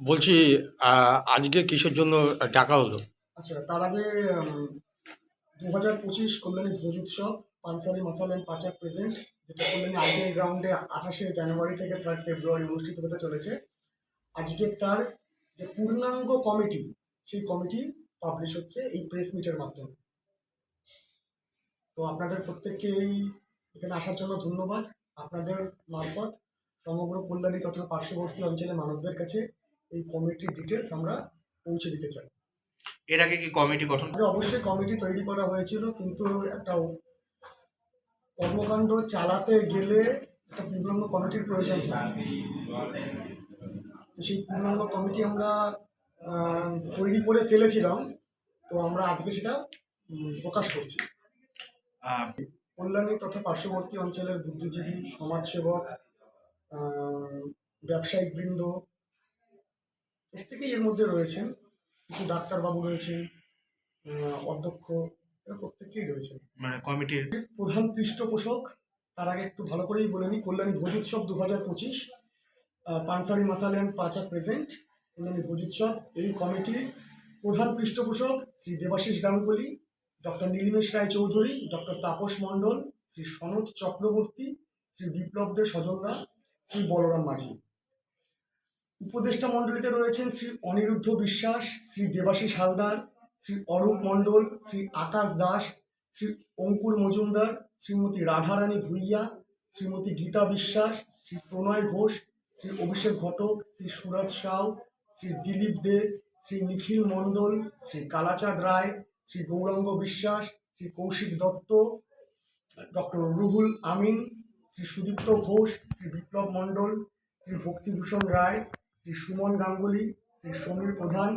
বলছি আজকে কিসের জন্য ডাকা হলো? আচ্ছা তার আগে দু হাজার পঁচিশ কল্যাণী ভোজ উৎসব, পানসারি, মাসাল অ্যান্ড পাচাক প্রেজেন্ট যেটা কল্যাণী আইটিআই গ্রাউন্ডে আঠাশে জানুয়ারি থেকে থার্ড ফেব্রুয়ারি অনুষ্ঠিত হতে চলেছে। আজকে তার যে পূর্ণাঙ্গ কমিটি সেই কমিটি পাবলিশ হচ্ছে এই প্রেস মিটের মাধ্যমে। তো আপনাদের প্রত্যেককে এই এখানে আসার জন্য ধন্যবাদ। আপনাদের মারফত সমগ্র কল্যাণী তথা পার্শ্ববর্তী অঞ্চলের মানুষদের কাছে এই কমিটির ডিটেলস আমরা পৌঁছে দিতে চাই। এর আগে কি কমিটি গঠন? আগে অবশ্যই কমিটি তৈরি করা হয়েছিল কিন্তু একটা কর্মকাণ্ড চালাতে গেলে একটা পূর্ণাঙ্গ কমিটির প্রয়োজন সেই পূর্ণাঙ্গ কমিটি আমরা তৈরি করে ফেলেছিলাম তো আমরা আজকে সেটা প্রকাশ করছি। কল্যাণী তথা পার্শ্ববর্তী অঞ্চলের বুদ্ধিজীবী সমাজসেবক ব্যবসায়িক বৃন্দ প্রত্যেকেই এর মধ্যে রয়েছেন। কিছু ডাক্তারবাবু রয়েছেন অধ্যক্ষ এরা প্রত্যেকেই রয়েছেন। মানে কমিটির প্রধান পৃষ্ঠপোষক তার আগে একটু ভালো করেই বলে নিই কল্যাণী ভোজ উৎসব দু হাজার পঁচিশ পানসারি মাসাল অ্যান্ড পাচা প্রেজেন্ট কল্যাণী ভোজ উৎসব এই কমিটির প্রধান পৃষ্ঠপোষক শ্রী দেবাশিস গাঙ্গুলি ডক্টর নীলিমেশ রায় চৌধুরী ডক্টর তাপস মণ্ডল শ্রী সনৎ চক্রবর্তী শ্রী বিপ্লব দে সজলদা শ্রী বলরাম মাঝি। উপদেষ্টা মণ্ডলীতে রয়েছেন শ্রী অনিরুদ্ধ বিশ্বাস, শ্রী দেবাশিস হালদার, শ্রী অরূপ মণ্ডল, শ্রী আকাশ দাস, শ্রী অঙ্কুর মজুমদার, শ্রীমতী রাধারানী ভুইয়া, শ্রীমতী গীতা বিশ্বাস, শ্রী প্রণয় ঘোষ, শ্রী অভিষেক ঘটক, শ্রী সুরজ সাউ, শ্রী দিলীপ দে, শ্রী নিখিল মণ্ডল, Shri Kalachand Roy, Shri Gouranga Biswas, Shri Kaushik Dutta, doctor Ruhul Amin Shri Sudipta Ghosh, Shri Biplab Mondal, Shri Bhaktibhushan Roy, Shri Suman Ganguly, Shri Samir Pradhan,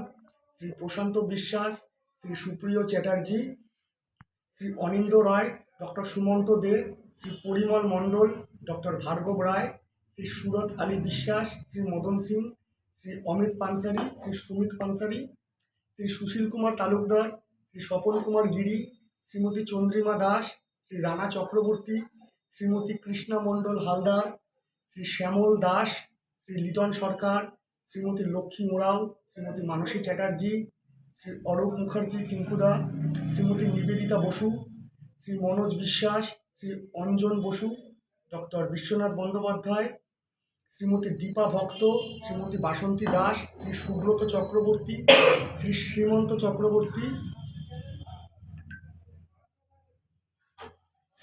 Shri Prashanta Biswas, Shri Supriyo Chatterjee, Shri Anindo Roy, doctor Sumanta Dey, Shri Parimal Mondal, doctor Bhargab Roy, Shri Surat Ali Biswas, Shri Madan Singh, Shri Amit পানসারি, Shri Sumit পানসারি, Shri Sushil Kumar Talukdar, Shri Swapan Kumar গিরি, শ্রীমতী চন্দ্রিমা দাস, শ্রী রানা চক্রবর্তী শ্রীমতী কৃষ্ণা মণ্ডল হালদার, শ্রী শ্যামল দাস, শ্রী লিটন সরকার, শ্রীমতী লক্ষ্মী মোরাও শ্রীমতী মানসী Chatterjee, Shri Arup Mukherjee টিঙ্কুদা, Shrimati Nivedita Basu, Shri Manoj Biswas, Shri Anjan Basu, doctor Biswanath Bandyopadhyay, Shrimati Dipa Bhakta, Shrimati বাসন্তী দাস, শ্রী সুব্রত চক্রবর্তী, শ্রী শ্রীমন্ত চক্রবর্তী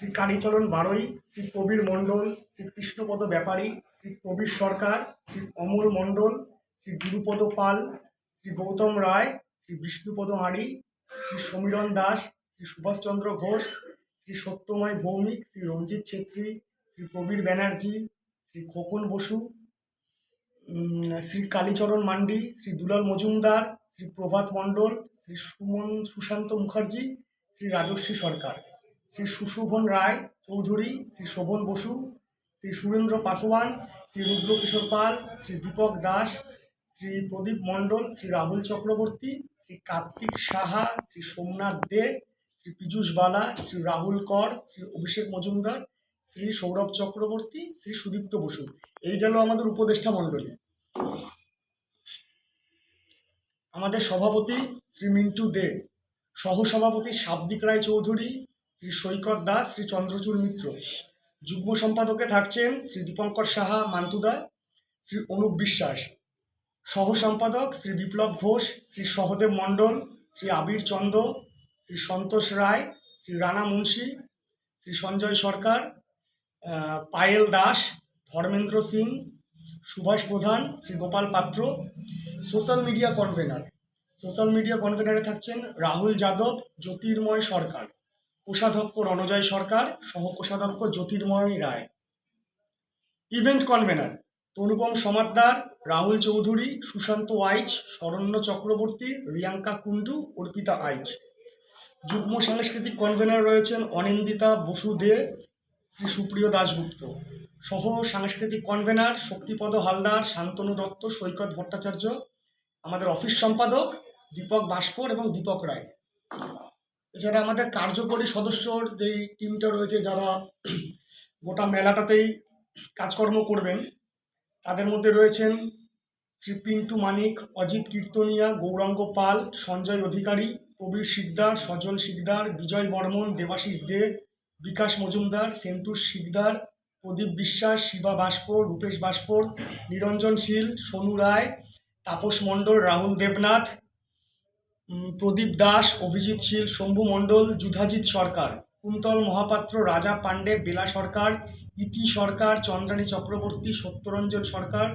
শ্রী কালীচরণ বারৈ শ্রী কবির মণ্ডল, শ্রী কৃষ্ণপদ ব্যাপারী, শ্রী কবির সরকার, শ্রী অমল মণ্ডল, শ্রী গুরুপদ পাল, শ্রী গৌতম রায়, শ্রী বিষ্ণুপদ আড়ি শ্রী সমীরণ দাস, শ্রী সুভাষচন্দ্র ঘোষ, শ্রী সত্যময় ভৌমিক, শ্রী রঞ্জিত ছেত্রী, শ্রী প্রবীর ব্যানার্জি, শ্রী খোকন বসু শ্রী কালীচরণ মান্ডি, শ্রী দুলাল মজুমদার, শ্রী প্রভাত মণ্ডল, শ্রী সুমন সুশান্ত মুখার্জি, শ্রী রাজশ্রী সরকার। শ্রী সুশোভন রায় চৌধুরী, শ্রী শোভন বসু, শ্রী সুরেন্দ্র পাসওয়ান শ্রী রুদ্রকিশোর পাল, শ্রী দীপক দাস, শ্রী প্রদীপ মণ্ডল, শ্রী রাহুল চক্রবর্তী, শ্রী কার্তিক সাহা, শ্রী সোমনাথ দে, শ্রী পীযূষ বালা, শ্রী রাহুল কর, শ্রী অভিষেক মজুমদার, শ্রী সৌরভ চক্রবর্তী, শ্রী সুদীপ্ত বসু। এই গেল আমাদের উপদেষ্টা মণ্ডলী। আমাদের সভাপতি শ্রী মিন্টু দে, সহসভাপতি শাব্দিক রায় চৌধুরী শ্রী সৈকত দাস, শ্রী চন্দ্রচূড় মিত্র। যুগ্ম সম্পাদকে থাকছেন শ্রী দীপঙ্কর সাহা মান্তুদা শ্রী অনুপ বিশ্বাস। সহ সম্পাদক শ্রী বিপ্লব ঘোষ, শ্রী সহদেব মণ্ডল, শ্রী আবির চন্দ, শ্রী সন্তোষ রায়, শ্রী রানা মুন্সি, শ্রী সঞ্জয় সরকার Payel Das, Dharmendra Singh, Subhash Pradhan, Shri Gopal Patra, social media convener. Social media কনভেনারে থাকছেন রাহুল যাদব, জ্যোতির্ময় সরকার। কোষাধ্যক্ষ রণজয় সরকার সহ কোষাধ্যক্ষ জ্যোতির্ময় রায়। ইভেন্ট কনভেনার তনুপম সমাদ্দার, রাহুল চৌধুরী, সুশান্ত আইচ শরণ্য চক্রবর্তী, রিয়াঙ্কা কুন্ডু অর্পিতা আইচ যুগ্ম সাংস্কৃতিক কনভেনার রয়েছেন অনিন্দিতা বসু দে, শ্রী সুপ্রিয় দাশগুপ্ত। সহ সাংস্কৃতিক কনভেনার শক্তিপদ হালদার, শান্তনু দত্ত, সৈকত ভট্টাচার্য, আমাদের অফিস সম্পাদক দীপক বাস্পর এবং দীপক রায়। এছাড়া আমাদের কার্যকরী সদস্যর যেই টিমটা রয়েছে যারা গোটা মেলাটাতেই কাজকর্ম করবেন, তাদের মধ্যে রয়েছেন শ্রী পিন্টু মানিক, অজিত কীর্তনিয়া, গৌরাঙ্গ পাল, সঞ্জয় অধিকারী, প্রবীর শিকদার, সজল শিকদার, বিজয় বর্মন, দেবাশিস দে, বিকাশ মজুমদার সেন্টুর শিকদার, প্রদীপ বিশ্বাস, শিবা বাস্পর, রূপেশ বাস্পর, নিরঞ্জন শীল, সোনু রায়, তাপস মণ্ডল, রাহুল দেবনাথ প্রদীপ দাস, অভিজিৎ শীল, শম্ভু মণ্ডল, যুধাজিৎ সরকার, কুন্তল মহাপাত্র, রাজা পাণ্ডে, বেলা সরকার, ইতি সরকার, চন্দ্রানী চক্রবর্তী, সত্যরঞ্জন সরকার,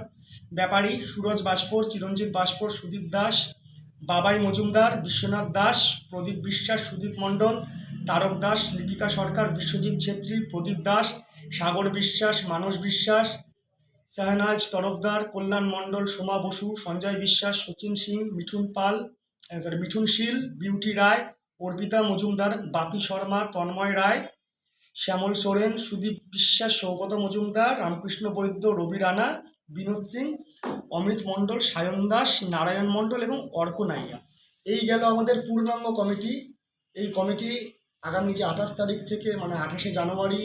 ব্যাপারী, সুরজ বাস্পর চিরঞ্জিত বাস্পর সুদীপ দাস, বাবাই মজুমদার, বিশ্বনাথ দাস, প্রদীপ বিশ্বাস, সুদীপ মণ্ডল, তারক দাস, লিপিকা সরকার, বিশ্বজিৎ ছেত্রী, প্রদীপ দাস, সাগর বিশ্বাস, মানস বিশ্বাস, শাহনাজ তরফদার, কল্যাণ মণ্ডল, সোমা বসু, সঞ্জয় বিশ্বাস, সচিন সিং, মিঠুন পাল সরি মিঠুন শীল বিউটি রায় অর্পিতা মজুমদার বাপি শর্মা তন্ময় রায় শ্যামল সোরেন সুদীপ বিশ্বাস সৌগত মজুমদার রামকৃষ্ণ বৈদ্য রবি রানা বিনোদ সিং অমিত মণ্ডল সায়ন দাস নারায়ণ মণ্ডল এবং অর্ক নাইয়া এই গেল আমাদের পূর্ণাঙ্গ কমিটি। এই কমিটি আগামী যে আঠাশ তারিখ থেকে মানে আঠাশে জানুয়ারি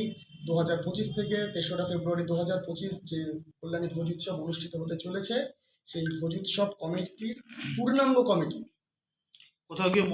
দু হাজার পঁচিশ থেকে, তেসরা ফেব্রুয়ারি দু হাজার পঁচিশ যে কল্যাণী ভোজ উৎসব অনুষ্ঠিত হতে চলেছে, সেই ভোজ উৎসব কমিটির পূর্ণাঙ্গ কমিটি। কোথাও গিয়ে